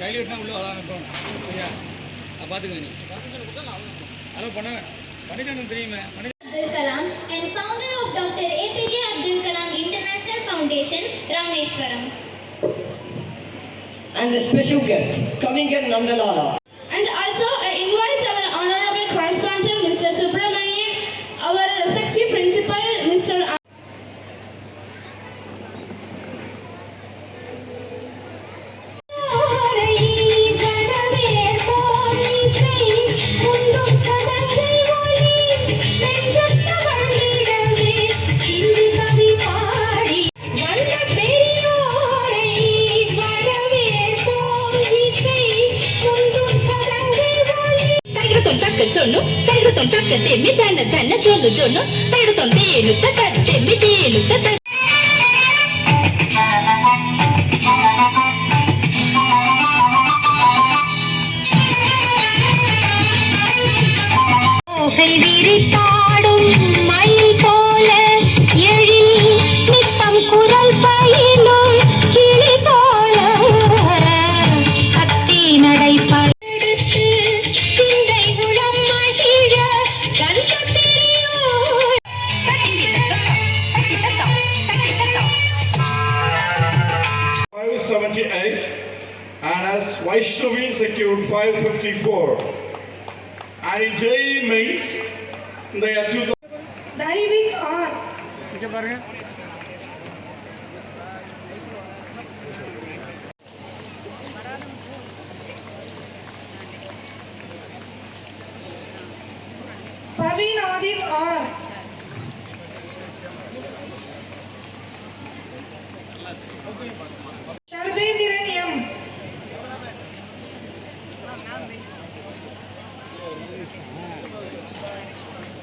கையில் விட்டுனா உள்ளே வர அனுப்பணும் சரியா? பார்த்துக்கோ நீ. அலோவ் பண்ண பண்ணிட்டு தெரியுமே. Abdul Kalam and founder of doctor APJ Abdul Kalam international foundation Rameswaram And a special guest, Kavingam Nandalala. తరగతం తక్క చొన్ను తరగతం తక్క తెమ్మి తన తన చొన్ను చొన్ను తరగతం తేలు తట తెమ్మి తేలు as Vaishnavi secured 554. And in JE mains, they are two Diving on.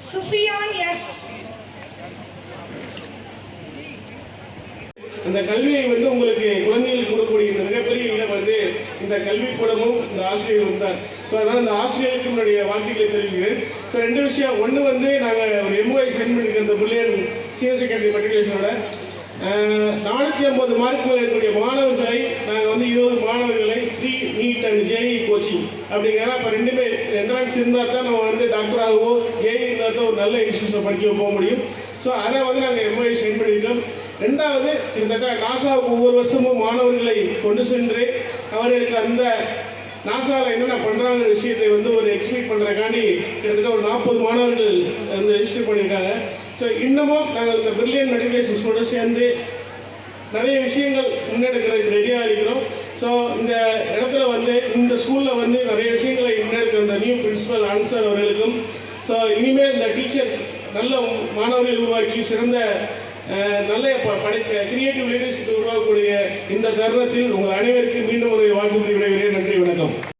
Sufiyan S. அந்த கல்வியை வந்து உங்களுக்கு குழந்தைகளுக்கு கொடுக்கக்கூடிய இந்த மிகப்பெரிய இடம் வந்து இந்த கல்விக்கூடமும் இந்த ஆசிரியரும் தான். ஸோ அதனால் இந்த ஆசிரியருக்கு என்னுடைய வாழ்த்துக்களை தெரிவிக்கிறேன். ஸோ ரெண்டு விஷயம். ஒன்று வந்து நாங்கள் ஒரு எம்ஒஐ சென்ட் பண்ணியிருக்க இந்த பில்லியன் சீனியர் செகண்டரி மெட்ரிகுலேஷனோட நானூற்றி ஐம்பது மார்க்குகள் இருக்கக்கூடிய மாணவர்களை நாங்கள் வந்து இருபது மாணவர்களை free NEET and JEE coaching அப்படிங்கிறத இப்போ ரெண்டுமே என்ட்ரன்ஸ் இருந்தால் தான் நம்ம வந்து டாக்டராகவோ ஏஐ இருந்தால் தான் ஒரு நல்ல இன்ஸ்டியூஷன் படிக்க போக முடியும். ஸோ அதை வந்து நாங்கள் எம்ஐ சென்ட் பண்ணியிருக்கோம் ரெண்டாவது கிட்டத்தட்ட நாசா ஒவ்வொரு வருஷமும் மாணவர்களை கொண்டு சென்று அவர்களுக்கு அந்த நாசாவில் என்னென்ன பண்ணுறாங்கிற விஷயத்தை வந்து ஒரு எக்ஸ்பிளைன் பண்ணுறக்காண்டி கிட்டத்தட்ட ஒரு நாற்பது மாணவர்கள் வந்து ரெஜிஸ்டர் பண்ணியிருக்காங்க ஸோ இன்னமும் நாங்கள் இந்த பிரில்லியன் மெடிக்கேஷன்ஸோடு சேர்ந்து நிறைய விஷயங்கள் முன்னெடுக்கிறதுக்கு ரெடியாக இருக்கிறோம். ஸோ இந்த இடத்துல வந்து இந்த ஸ்கூலில் வந்து நிறைய விஷயங்களை முன்னெடுக்கிற இந்த நியூ பிரின்சிபல் ஆன்சர் அவர்களுக்கும். ஸோ இனிமேல் இந்த டீச்சர்ஸ் நல்ல மாணவர்கள் உருவாக்கி சிறந்த நல்ல ப- படைக்க கிரியேட்டிவ் லீடர்ஷிப் உருவாக்கக்கூடிய இந்த தருணத்தில் உங்கள் அனைவருக்கும் மீண்டும் ஒரு வாழ்த்து விடைபெறுகிறேன். நன்றி வணக்கம்.